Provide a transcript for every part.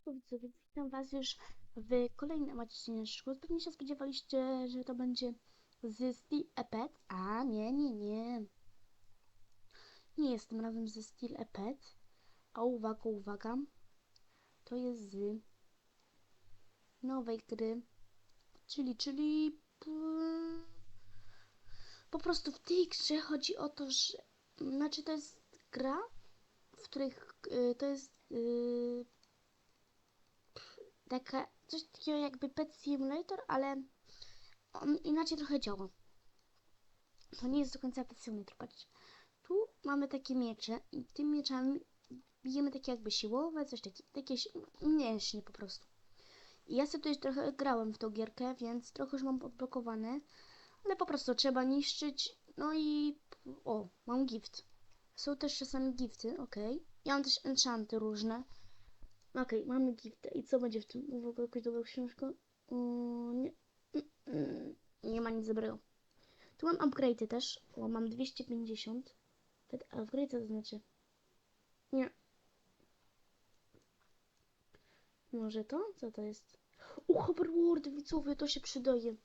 Siemaneczko widzowie, witam was już w kolejnym odcineczku. Pewnie się spodziewaliście, że to będzie z Steel Epet, a nie, nie, nie. Nie jest tym razem ze Steel Epet, a uwaga, uwaga, to jest z nowej gry, czyli, czyli po prostu w tej grze chodzi o to, że, znaczy to jest gra, w których y, to jest y, taka, coś takiego jakby Pet Simulator, ale on inaczej trochę działa. To nie jest do końca Pet Simulator, patrzcie. Tu mamy takie miecze i tymi mieczami bijemy takie jakby siłowe, coś takie si- mięśnie po prostu. I ja sobie tutaj trochę grałem w tą gierkę, więc trochę już mam odblokowane, ale po prostu trzeba niszczyć, no i o, mam gift. Są też czasami gifty, okej. Ja mam też enchanty różne. Okej, mamy giftę. I co będzie w tym? W ogóle jakąś dobrą książkę? O, nie. Mm, mm, Nie ma nic dobrego. Tu mam upgrade'y też. O, mam 250. Ten upgrade co to znaczy? Nie. Może to? Co to jest? O, Hoverboard, widzowie, to się przydaje.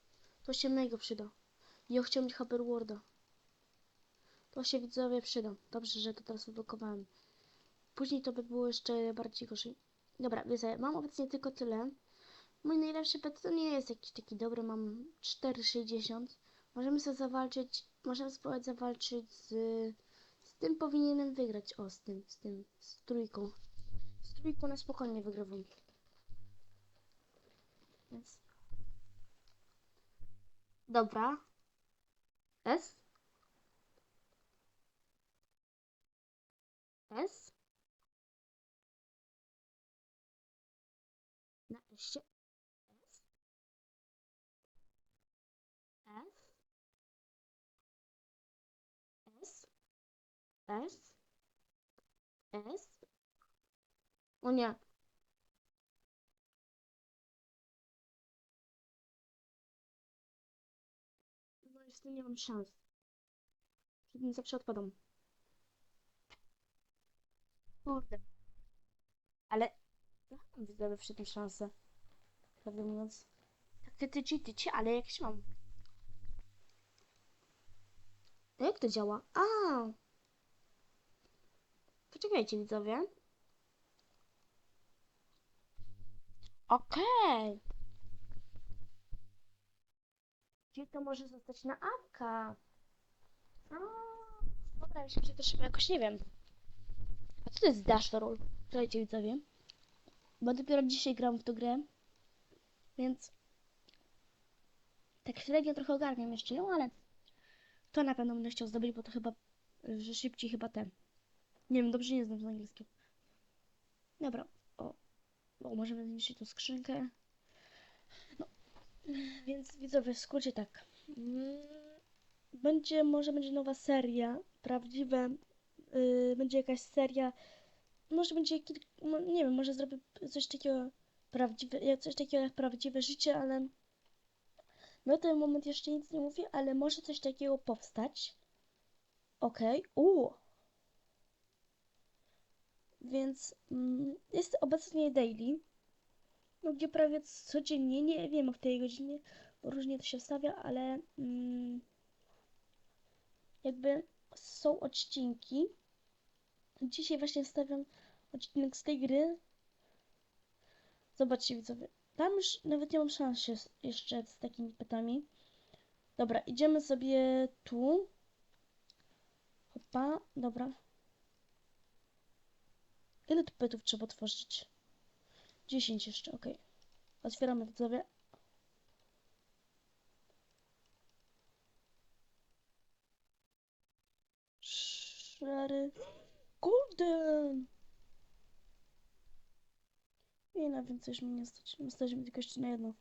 To się mega przyda. Ja chciałam mieć Hoverboarda. To się widzowie przyda. Dobrze, że to teraz odblokowałem. Później to by było jeszcze bardziej gorzej. Dobra, wiedzę, mam obecnie tylko tyle. Mój najlepszy pet to nie jest jakiś taki dobry, mam 4,60. Możemy sobie zawalczyć, możemy spróbować zawalczyć z, z tym powinienem wygrać. O, z tym, z tym, z trójką. Z trójką na spokojnie wygrywam. Więc... Dobra. S? S? Na S. S. S. S. S. O nie. No tym nie mam szans. Przed zawsze odpadam. Kurde. Ale ja mam widzowie przy tym szansę. Prawdę mówiąc. Tak ty, ty, ty, ty, ale jakś mam. A jak to działa? A! Poczekajcie widzowie. Okej. Czyli to może zostać na apka. A, Dobra, myślę, że to trzeba jakoś, nie wiem. A co to jest Dash Roll? Słuchajcie widzowie. Bo dopiero dzisiaj gram w tę grę. Więc tak średnio trochę ogarniam jeszcze ją, ale to na pewno będę chciał zdobyć, bo to chyba, że szybciej chyba ten. Nie wiem, dobrze nie znam z angielskiego. Dobra, o, o możemy zniszczyć tą skrzynkę. No, więc widzowie, w skrócie tak. Mm, Będzie, może będzie nowa seria, prawdziwe, yy, będzie jakaś seria, może będzie kilka, mo- nie wiem, może zrobię coś takiego prawdziwe, jak- coś takiego jak prawdziwe życie, ale na ten moment jeszcze nic nie mówię, ale może coś takiego powstać. Okej, okay. Więc mm, jest obecnie daily, no gdzie prawie codziennie, nie wiem o której godzinie, bo różnie to się wstawia, ale mm, jakby są odcinki. Dzisiaj właśnie wstawiam odcinek z tej gry. Zobaczcie widzowie. Tam już nawet nie mam szans jeszcze z takimi petami. Dobra, idziemy sobie tu. Hopa, dobra. Ile tu petów trzeba otworzyć? 10 jeszcze, ok. Otwieramy widzowie. Szary. Golden! I na więcej już mi nie stać. Stać mi tylko jeszcze na jedno.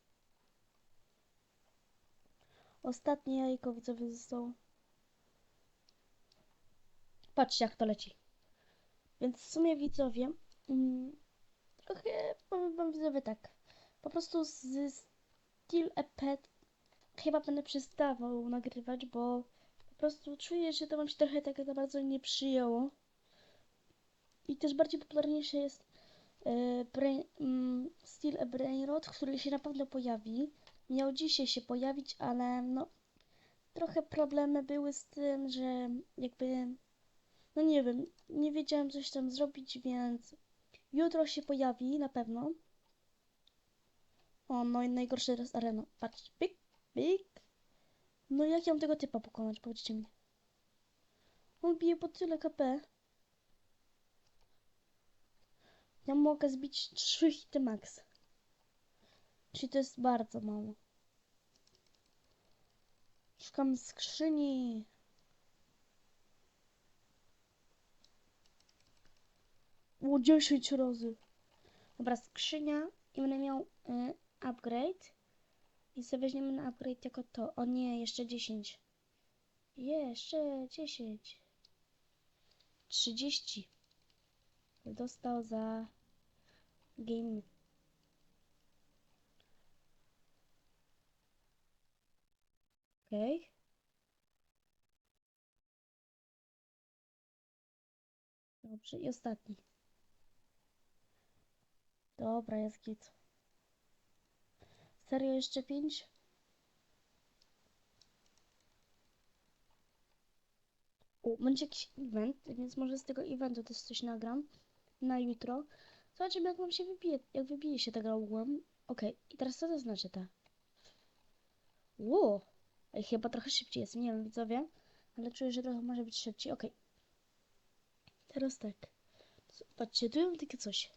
Ostatnie jajko widzowie zostało. Patrzcie jak to leci. Więc w sumie widzowie, mm, trochę powiem wam widzowie tak. Po prostu z Steel a Pet chyba będę przestawał nagrywać, bo po prostu czuję, że to wam się trochę tak za bardzo nie przyjęło. I też bardziej popularniejsze jest brain, mm, Steel a Brainrot, który się na pewno pojawi. Miał dzisiaj się pojawić, ale no trochę problemy były z tym, że jakby no nie wiem, nie wiedziałem coś tam zrobić, więc jutro się pojawi na pewno. O, no i najgorsze teraz arena. Patrz, pik, pik. No jak ja mam tego typa pokonać, powiedzcie mi. On bije po tyle KP. Ja mogę zbić 3 hity max. Czyli to jest bardzo mało. Szukam skrzyni. O, 10 razy. Dobra, skrzynia i będę miał y, upgrade. I sobie weźmiemy na upgrade jako to. O nie, jeszcze 10. Jeszcze 10. 30. Dostał za game. Okej. Okay. Dobrze, i ostatni. Dobra, jest git. Serio jeszcze pięć? O, będzie jakiś event, więc może z tego eventu też coś nagram na jutro. Zobaczymy jak wam się wybije, jak wybije się ta gra ogółem. Okej, i teraz co to znaczy ta? Ło! Ej, chyba trochę szybciej jest, nie wiem widzowie, ale czuję, że trochę może być szybciej. Okej. Teraz tak. Patrzcie, tu mam takie coś.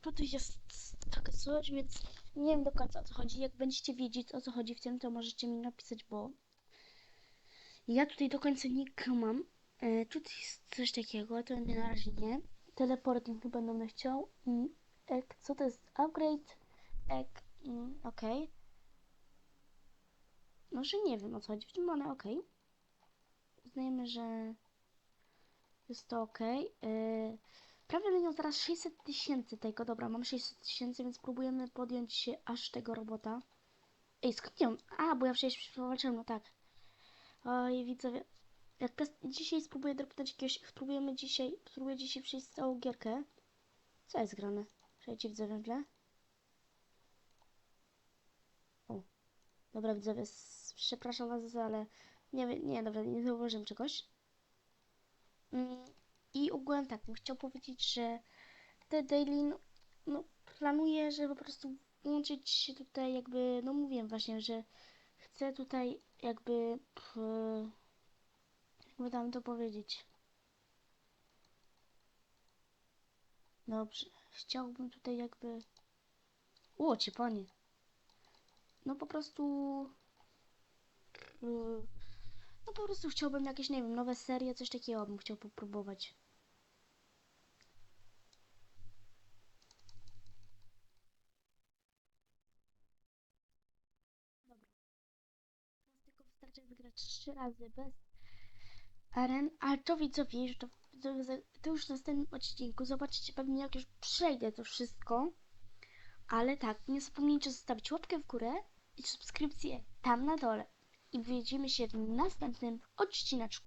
Tutaj jest takie coś, więc nie wiem do końca o co chodzi. Jak będziecie wiedzieć o co chodzi w tym, to możecie mi napisać, bo ja tutaj do końca nie mam. E, tutaj jest coś takiego, to na razie nie. Teleporting chyba będę chciał. I ek, co to jest? Upgrade. Ek, mm. Okay. Może nie wiem o co chodzi w tym, ale okej. Okay. Uznajemy, że jest to ok. Yy, prawie będę miał zaraz 600 tysięcy tego. Dobra, mam 600 tysięcy, więc próbujemy podjąć się aż tego robota. Ej, skąd on? A, bo ja przecież przewalczyłem, no tak. Oj, widzowie. Jak dzisiaj spróbuję dropnąć jakiegoś... Spróbujemy dzisiaj... Spróbuję dzisiaj przejść całą gierkę. Co jest grane? Przejdźcie widzowie w. O. Dobra, widzowie. Przepraszam was, ale... Nie wiem, nie, dobra, nie zauważyłem czegoś. I ogółem tak, bym chciał powiedzieć, że te daily, no, no planuję, że po prostu włączyć się tutaj jakby, no mówiłem właśnie, że chcę tutaj jakby, jakby tam to powiedzieć. Dobrze, chciałbym tutaj jakby, o, panie. No po prostu, no po prostu chciałbym jakieś, nie wiem, nowe serie, coś takiego bym chciał popróbować. Dobra. Teraz tylko wystarczy wygrać trzy razy bez aren, ale to widzowie, że to, to, to już w następnym odcinku. Zobaczycie pewnie jak już przejdę to wszystko. Ale tak, nie zapomnijcie zostawić łapkę w górę i subskrypcję tam na dole i widzimy się w następnym odcineczku.